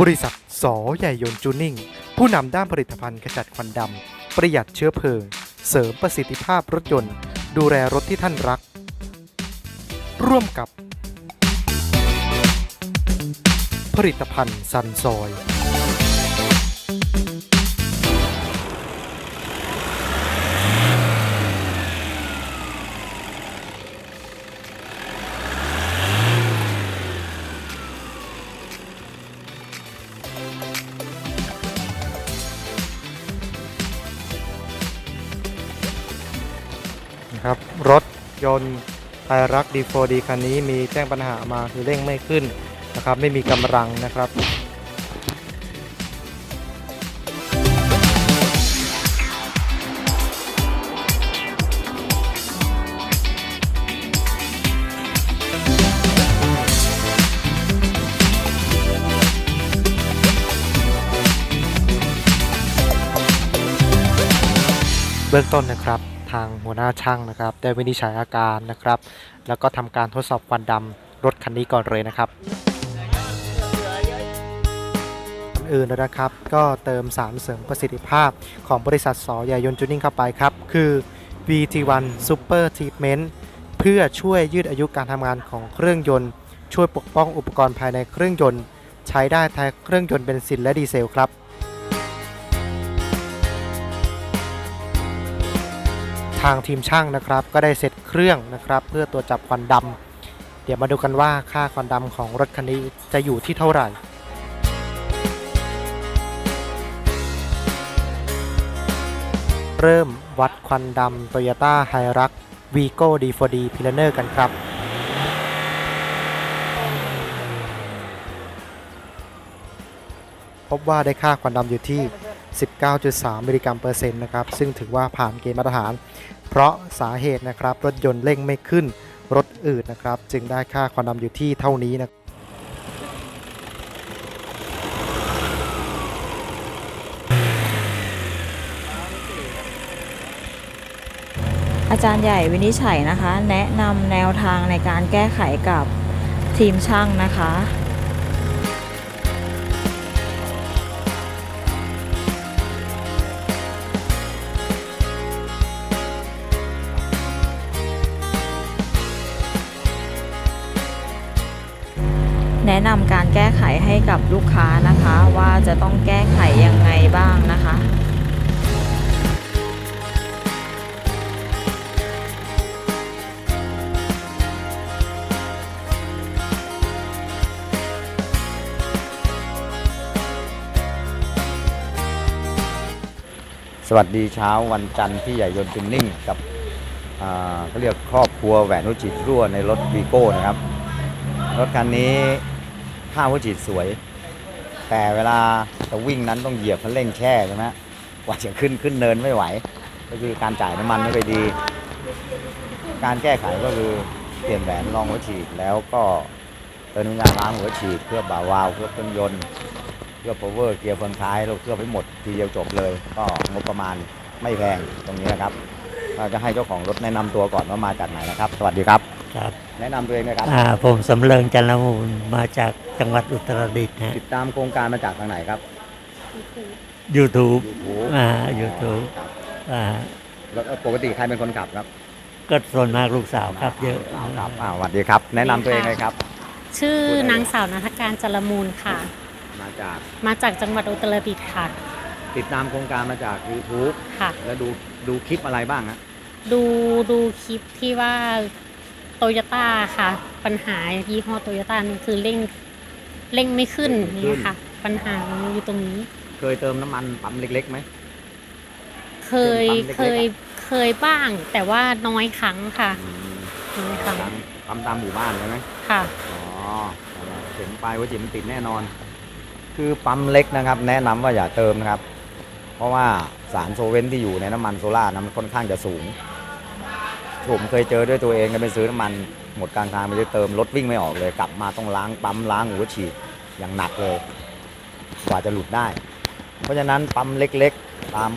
บริษัทสอใหญ่ยนต์จูนิ่ง ผู้นำด้านผลิตภัณฑ์ขจัดควันดำ ประหยัดเชื้อเพลิง เสริมประสิทธิภาพรถยนต์ ดูแลรถที่ท่านรัก ร่วมกับ ผลิตภัณฑ์ซันซอย ยนต์ไทยรักดีโฟดีคันนี้มีแจ้งปัญหามาคือเร่งไม่ขึ้นนะครับไม่มีกำลังนะครับเบื้องต้นนะครับ ทางหัวหน้าช่างนะครับ ได้วินิจฉัยอาการนะครับ แล้วก็ทำการทดสอบควันดำรถคันนี้ก่อนเลยนะครับอนอื่นเลยนะครับ ก็เติมสารเสริมประสิทธิภาพของบริษัทสอใหญ่ยนจูนิ่งเข้าไปครับ คือ VT1 Super Treatment เพื่อช่วยยืดอายุการทำงานของเครื่องยนต์ ช่วยปกป้องอุปกรณ์ภายในเครื่องยนต์ ใช้ได้ทั้งเครื่องยนต์เบนซินและดีเซลครับ ทางทีมช่างนะครับ ก็ได้เสร็จเครื่องนะครับ เพื่อตัวจจับควันดำเดี๋ยวมาดูกันว่าค่าควันดำของรถคันนี้จะอยู่ที่เท่าไหร่เริ่มวัดควันดำ Toyota h i r u x Vigo D4D p i l a n e r กันครับ พบว่าได้ค่าควันดำอยู่ที่ 19.3 มิลลิกรัมเปอร์เซ็นต์นะครับ ซึ่งถือว่าผ่านเกณฑ์มาตรฐาน เพราะสาเหตุนะครับ รถยนต์เร่งไม่ขึ้น รถอืดนะครับ จึงได้ค่าควันดำอยู่ที่เท่านี้นะอาจารย์ใหญ่วินิจฉัยนะคะ แนะนำแนวทางในการแก้ไขกับทีมช่างนะคะ แนะนำการแก้ไขให้กับลูกค้านะคะ ว่าจะต้องแก้ไขยังไงบ้างนะคะสวัสดีเช้าวันจันทร์ที่ใหญ่ยนต์จูนนิ่งกับเขาเรียกครอบครัวแหวนหัวจิตรั่วในรถวีโก้นะครับ รถคันนี้ ข้าวหัวจิตสวย แต่เวลาจะวิ่งนั้นต้องเหยียบคันเร่งแช่ใช่ไหมกว่าจะขึ้นขึ้นเนินไม่ไหว ก็คือการจ่ายน้ำมันไม่ค่อยดี การแก้ไขก็คือเปลี่ยนแหวนรองหัวฉีดแล้วก็เติมน้ำยาล้างหัวฉีดเคลือบ่าวาวเคลือบเครื่องยนต์เครื่อ power เกียร์เฟืองท้ายเราเคลือบให้หมดทีเดียวจบเลย ก็งบประมาณไม่แพงตรงนี้นะครับเราจะให้เจ้าของรถแนะนำตัวก่อนว่ามาจากไหนนะครับ สวัสดีครับ ครับ แนะนำตัวเองนะครับ อ่าผมสำเริงจันทมูลมาจากจังหวัดอุตรดิตถ์ฮะติดตามโครงการมาจากทางไหนครับ YouTube YouTube อ่า YouTube อ่าแล้วปกติใครเป็นคนขับครับก็ส่วนมากลูกสาวครับเยอะ ครับอ่าสวัสดีครับ แนะนำตัวเองเลยครับ ชื่อนางสาวนัทการจรมูลค่ะ มาจากมาจากจังหวัดอุตรดิตถ์ค่ะติดตามโครงการมาจาก YouTube ค่ะ แล้วดูดูคลิปอะไรบ้างฮะดูดูคลิปที่ว่า โตโยต้าค่ะ ปัญหายี่ห้อโตโยต้านี่คือเร่งเร่งไม่ขึ้นนี่ค่ะ ปัญหาอยู่ตรงนี้ เคยเติมน้ำมันปั๊มเล็กๆไหมเคยเป็นปั๊มเล็กๆเคยเคยบ้าง แต่ว่าน้อยครั้งค่ะอืมน้อยครั้งปั๊มตามหมู่บ้านใช่ไหมค่ะอ๋อเห็นปลายหัวจิตมันติดแน่นอน คือปั๊มเล็กนะครับ แนะนำว่าอย่าเติมนะครับ เพราะว่าสารโซเวนที่อยู่ในน้ำมันโซล่านั้นมันค่อนข้างจะสูง ผมเคยเจอด้วยตัวเองก็ไปซื้อน้ำมัน หมดกลางทางไปเติมรถวิ่งไม่ออกเลย กลับมาต้องล้างปั๊มล้างหัวฉีดอย่างหนักเลยกว่าจะหลุดได้ เพราะฉะนั้นปั๊มเล็กๆตาม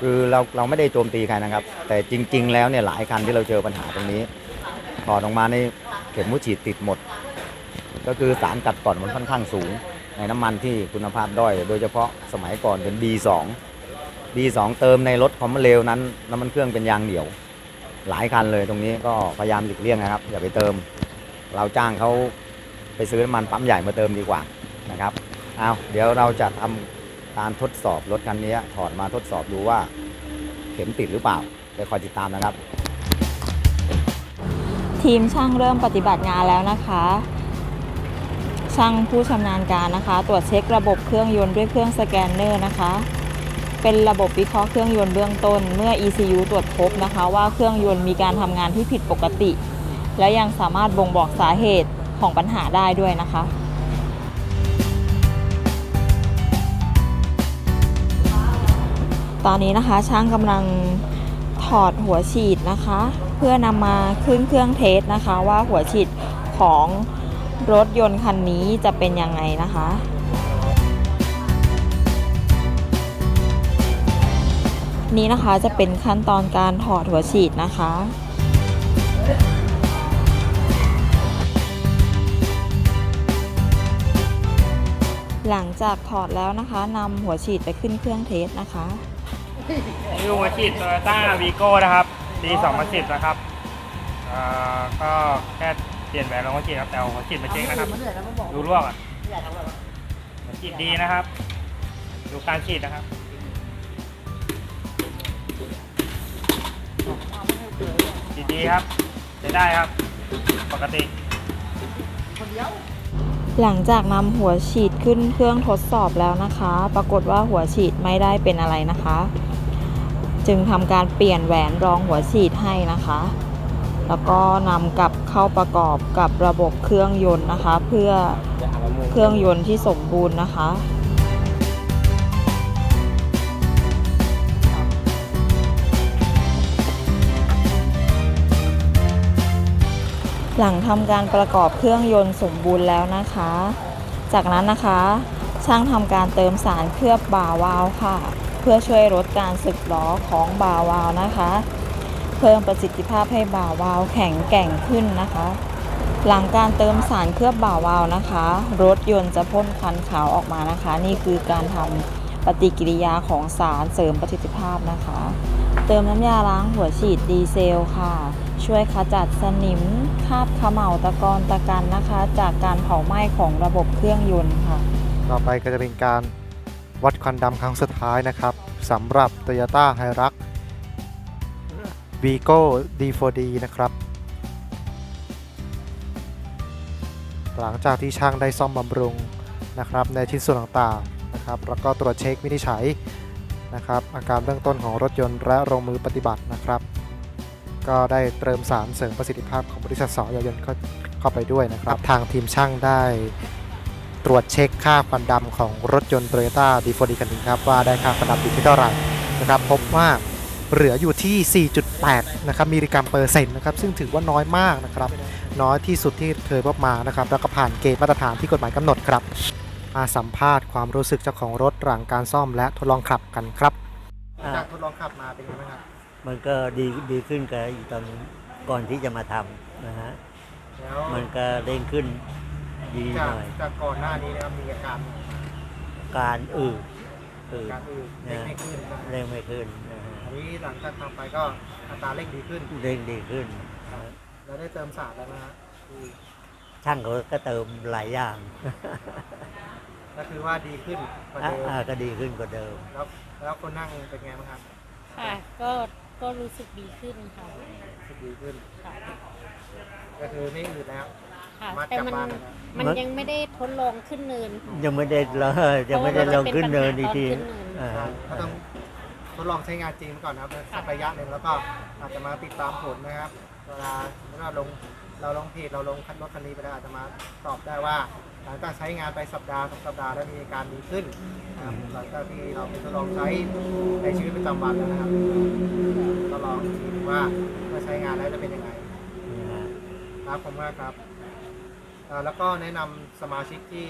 คือเราเราไม่ได้โจมตีใครนะครับ แต่จริง ๆ แล้วเนี่ยหลายคันที่เราเจอปัญหาตรงนี้ถอดออกมาในเข็มหัวฉีดติดหมด ก็คือสารกัดกร่อนมันค่อนข้างสูง ในน้ำมันที่คุณภาพด้อย โดยเฉพาะสมัยก่อนเป็น D2 D2 เติมในรถความเร็วนั้นน้ำมันเครื่องเป็นยางเดี่ยว หลายคันเลยตรงนี้ก็พยายามหลีกเลี่ยงนะครับ อย่าไปเติม เราจ้างเขาไปซื้อน้ำมันปั๊มใหญ่มาเติมดีกว่านะครับเอาเดี๋ยวเราจะทำการทดสอบรถคันนี้ถอดมาทดสอบดูว่า เข็มติดหรือเปล่าไปคอยติดตามนะครับ ทีมช่างเริ่มปฏิบัติงานแล้วนะคะ ช่างผู้ชำนาญการนะคะ ตรวจเช็คระบบเครื่องยนต์ด้วยเครื่องสแกนเนอร์นะคะ เป็นระบบวิเคราะห์เครื่องยนต์เบื้องต้น เมื่อ ECU ตรวจพบนะคะ ว่าเครื่องยนต์มีการทำงานที่ผิดปกติ และยังสามารถบ่งบอกสาเหตุของปัญหาได้ด้วยนะคะตอนนี้นะคะช่างกำลังถอดหัวฉีดนะคะ เพื่อนำมาขึ้นเครื่องเทสนะคะ ว่าหัวฉีดของรถยนต์คันนี้จะเป็นยังไงนะคะ นี่นะคะจะเป็นขั้นตอนการถอดหัวฉีดนะคะหลังจากถอดแล้วนะคะนำหัวฉีดไปขึ้นเครื่องเทสนะคะนี่หัวฉีดโตโยต้าวีโก้นะครับปี2010 นะครับอ่อก็แค่เปลี่ยนแหวนรองหัวฉีดครับแต่หัวฉีดมาเช็คนะครับดูรั่วก่อนหัวฉีดดีนะครับ ดูการฉีดนะครับ ดดีครับใช้ได้ครับ ปกติ หลังจากนำหัวฉีดขึ้นเครื่องทดสอบแล้วนะคะ ปรากฏว่าหัวฉีดไม่ได้เป็นอะไรนะคะ จึงทำการเปลี่ยนแหวนรองหัวฉีดให้นะคะ แล้วก็นำกลับเข้าประกอบกับระบบเครื่องยนต์นะคะ เพื่อเครื่องยนต์ที่สมบูรณ์นะคะ หลังทำการประกอบเครื่องยนต์สมบูรณ์แล้วนะคะ จากนั้นนะคะ ช่างทำการเติมสารเคลือบบ่าวาล์วค่ะ เพื่อช่วยลดการสึกหรอของบ่าวาล์วนะคะ เพิ่มประสิทธิภาพให้บ่าวาล์วแข็งแกร่งขึ้นนะคะ หลังการเติมสารเคลือบบ่าวาล์วนะคะ รถยนต์จะพ่นควันขาวออกมานะคะ นี่คือการทำปฏิกิริยาของสารเสริมประสิทธิภาพนะคะ เติมน้ำยาล้างหัวฉีดดีเซลค่ะ ช่วยขจัดสนิมคราบขม่าตะกอนตะกันนะคะ จากการเผาไหม้ของระบบเครื่องยนต์ค่ะ ต่อไปก็จะเป็นการวัดควันดำครั้งสุดท้ายนะครับสำหรับ Toyota Hilux Vigo D4D นะครับ หลังจากที่ช่างได้ซ่อมบำรุงนะครับในชิ้นส่วนต่างๆนะครับ แล้วก็ตรวจเช็ควินิจฉัย นะครับ อาการเบื้องต้นของรถยนต์และลงมือปฏิบัตินะครับ ก็ได้เติมสารเสริมประสิทธิภาพของบริษัทสอยายนต์เข้าไปด้วยนะครับ ทางทีมช่างได้ตรวจเช็คค่าควันดำของรถยนต์ Toyota D4D คันนี้ครับว่าได้ค่าควันดำอยู่ที่เท่าไหร่นะครับ พบว่าเหลืออยู่ที่ 4.8 นะครับมิลลิกรัมเปอร์เซ็นต์นะครับ ซึ่งถือว่าน้อยมากนะครับ น้อยที่สุดที่เคยพบมานะครับ แล้วก็ผ่านเกณฑ์มาตรฐานที่กฎหมายกำหนดครับ มาสัมภาษณ์ความรู้สึกเจ้าของรถหลังการซ่อมและทดลองขับกันครับอ่าจากทดลองขับมาเป็นยังไงครับ มันก็ดีดีขึ้นกับอีตอนก่อนที่จะมาทำนะฮะแล้วมันก็เร่งขึ้นดีหจากน่อยจากก่อนหน้านี้นะครับมีอาการการอืดอืดการอื่นเร่งไม่ขึ้นนะครับเร่งไม่ขึ้นนะฮะอันนี้หลังจากทำไปก็อัตราเร่งดีขึ้นเร่งดีขึ้นนะฮะแล้วได้เติมสารแล้วนะฮะอืมช่างเขาก็เติมหลายอย่าง ก็คือว่าดีขึ้นกว่าอะเดิมอ่าก็ดีขึ้นกว่าเดิม แล้วแล้วคนนั่งเป็นไงบ้างครับค่ะ ก็ก็รู้สึกดีขึ้นค่ะรู้สึกดีขึ้น ค่ะ ก็คือไม่อืดแล้ว ค่ะสามารถแต่กลับมันบ้านได้แล้วมันยังไม่ได้ทดลองขึ้นเนิน ยังไม่ได้เลยยังไม่ได้ลงขึ้นเนินอีกทีเพราะว่ามันเป็นปัญหาตอนขึ้นเนินอ่าก็ต้องทดลองใช้งานจริงก่อนนะครับสักระยะหนึ่งแล้วก็อาจจะมาติดตามผลนะครับ เวลาเวลาลง เราลงเพจเราลงคันรถคันนี้ไปแล้วอาจจะมาตอบได้ว่าหลังจากใช้งานไปสัปดาห์สองสัปดาห์แล้วมีอาการดีขึ้นนะครับหลังจากที่เราไปทดลองใช้ในชีวิตประจำวันแล้วนะครับก็ลองดูว่าเมื่อใช้งานแล้วจะเป็นยังไงนะฮะครับผมมากครับเอ่อแล้วก็แนะนำสมาชิกที่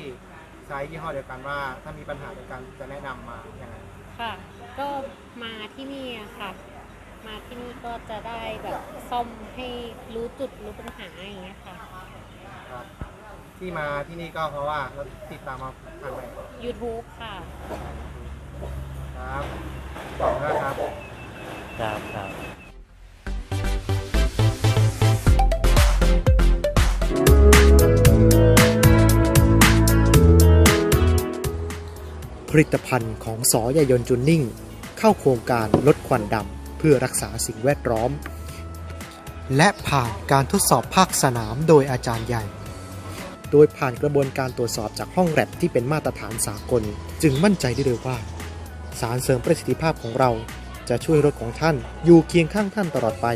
ใช้ยี่ห้อเดียวกันว่าถ้ามีปัญหาเดียวกันจะแนะนำมาอย่างไร ค่ะ ก็มาที่นี่อะค่ะ มาที่นี่ก็จะได้แบบซ่อมให้รู้จุดรู้ปัญหาอย่างเงี้ยค่ะ ครับ ที่มาที่นี่ก็เพราะว่าเราติดตามมาทางไหน YouTube ค่ะ ครับขอบคุณมากครับ ครับครับผลิตภัณฑ์ของสอยายนต์จุนนิ่ง เข้าโครงการลดควันดำ เพื่อรักษาสิ่งแวดล้อม และผ่านการทดสอบภาคสนามโดยอาจารย์ใหญ่ โดยผ่านกระบวนการตรวจสอบจากห้องแลบที่เป็นมาตรฐานสากล จึงมั่นใจได้เลยว่า สารเสริมประสิทธิภาพของเราจะช่วยรถของท่านอยู่เคียงข้างท่านตลอดไป